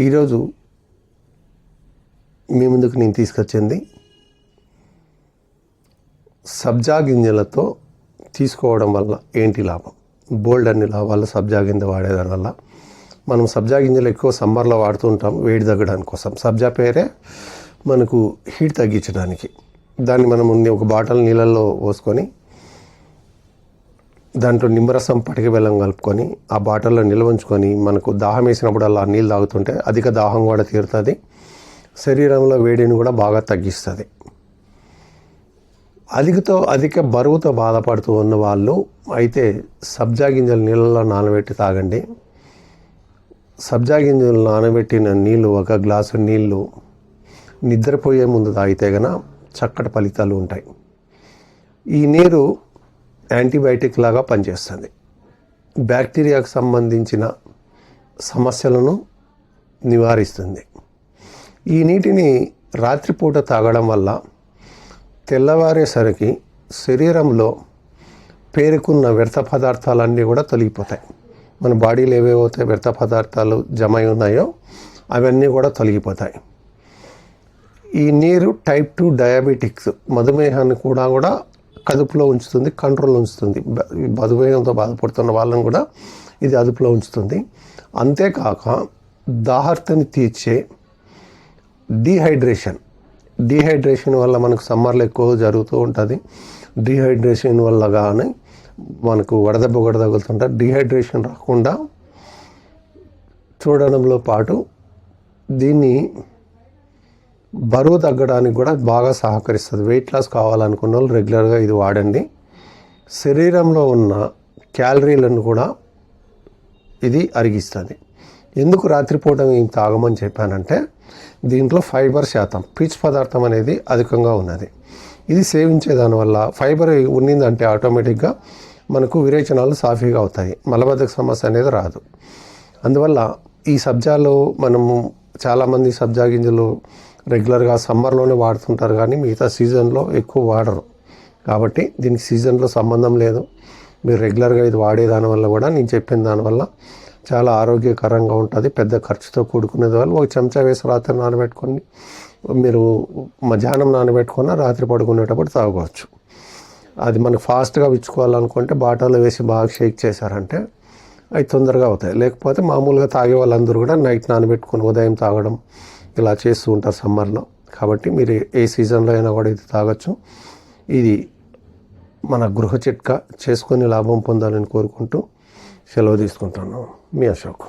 ఈరోజు మీ ముందుకు నేను తీసుకొచ్చింది సబ్జా గింజలతో తీసుకోవడం వల్ల ఏంటి లాభం? బోల్డ్ అన్ని లాభాలు సబ్జా గింజ వాడేదాని వల్ల. మనం సబ్జా గింజలు ఎక్కువ సమ్మర్లో వాడుతూ ఉంటాం వేడి తగ్గడానికి కోసం. సబ్జా పేరే మనకు హీట్ తగ్గించడానికి. దాన్ని మనం ఒక బాటిల్ నీళ్ళల్లో పోసుకొని దాంట్లో నిమ్మరసం పటిక బెల్లం కలుపుకొని ఆ బాటిల్లో నిల్వ ఉంచుకొని మనకు దాహం వేసినప్పుడు అలా నీళ్ళు తాగుతుంటే అధిక దాహం కూడా తీరుతుంది. శరీరంలో వేడిని కూడా బాగా తగ్గిస్తుంది. అధికతో అధిక బరువుతో బాధపడుతూ ఉన్న వాళ్ళు అయితే సబ్జా గింజలు నీళ్ళలో నానబెట్టి తాగండి. సబ్జా గింజలు నానబెట్టిన నీళ్ళు ఒక గ్లాసు నీళ్ళు నిద్రపోయే ముందు తాగితే గన చక్కటి ఫలితాలు ఉంటాయి. ఈ నీరు యాంటీబయాటిక్ లాగా పనిచేస్తుంది. బ్యాక్టీరియాకు సంబంధించిన సమస్యలను నివారిస్తుంది. ఈ నీటిని రాత్రిపూట తాగడం వల్ల తెల్లవారేసరికి శరీరంలో పేరుకున్న వ్యర్థ పదార్థాలన్నీ కూడా తొలగిపోతాయి. మన బాడీలో ఏవేవైతే వ్యర్థ పదార్థాలు జమ అయి ఉన్నాయో అవన్నీ కూడా తొలగిపోతాయి. ఈ నీరు టైప్ టూ డయాబెటిక్స్ మధుమేహాన్ని కూడా కూడా కదుపులో ఉంచుతుంది కంట్రోల్ ఉంచుతుంది. బధువేగంతో బాధపడుతున్న వాళ్ళని కూడా ఇది అదుపులో ఉంచుతుంది. అంతేకాక దాహర్తని తీర్చే డీహైడ్రేషన్ డీహైడ్రేషన్ వల్ల మనకు సమ్మర్లో ఎక్కువ జరుగుతూ ఉంటుంది. డీహైడ్రేషన్ వల్ల కానీ మనకు వడదెబ్బ కూడా తగులుతుంటారు డీహైడ్రేషన్ రాకుండా చూడడంలో పాటు దీన్ని బరువు తగ్గడానికి కూడా బాగా సహకరిస్తుంది. వెయిట్ లాస్ కావాలనుకున్న వాళ్ళు రెగ్యులర్గా ఇది వాడండి. శరీరంలో ఉన్న క్యాలరీలను కూడా ఇది అరిగిస్తుంది. ఎందుకు రాత్రిపూట మేము తాగమని చెప్పానంటే దీంట్లో ఫైబర్ శాతం పీచు పదార్థం అనేది అధికంగా ఉన్నది. ఇది సేవించే దానివల్ల ఫైబర్ ఉన్నిందంటే ఆటోమేటిక్గా మనకు విరేచనాలు సాఫీగా అవుతాయి. మలబద్ధక సమస్య అనేది రాదు. అందువల్ల ఈ సబ్జాలో మనము చాలామంది సబ్జా గింజలు రెగ్యులర్గా సమ్మర్లోనే వాడుతుంటారు కానీ మిగతా సీజన్లో ఎక్కువ వాడరు. కాబట్టి దీనికి సీజన్లో సంబంధం లేదు. మీరు రెగ్యులర్గా ఇది వాడే దానివల్ల కూడా నేను చెప్పిన దానివల్ల చాలా ఆరోగ్యకరంగా ఉంటుంది. పెద్ద ఖర్చుతో కూడుకునేది వల్ల ఒక చెంచా వేసి రాత్రి నానబెట్టుకొని మీరు మధ్యాహ్నం నానబెట్టుకున్న రాత్రి పడుకునేటప్పుడు తాగవచ్చు. అది మనకు ఫాస్ట్గా విచ్చుకోవాలనుకుంటే బాటలో వేసి బాగా షేక్ చేశారంటే అవి తొందరగా అవుతాయి. లేకపోతే మామూలుగా తాగే వాళ్ళందరూ కూడా నైట్ నానబెట్టుకొని ఉదయం తాగడం ఇలా చేస్తూ ఉంటారు సమ్మర్లో. కాబట్టి మీరు ఏ సీజన్లో అయినా కూడా ఇది తాగొచ్చు. ఇది మన గృహ చిట్కా. చేసుకొని లాభం పొందాలని కోరుకుంటూ సెలవు తీసుకుంటాను మీ అశోక్.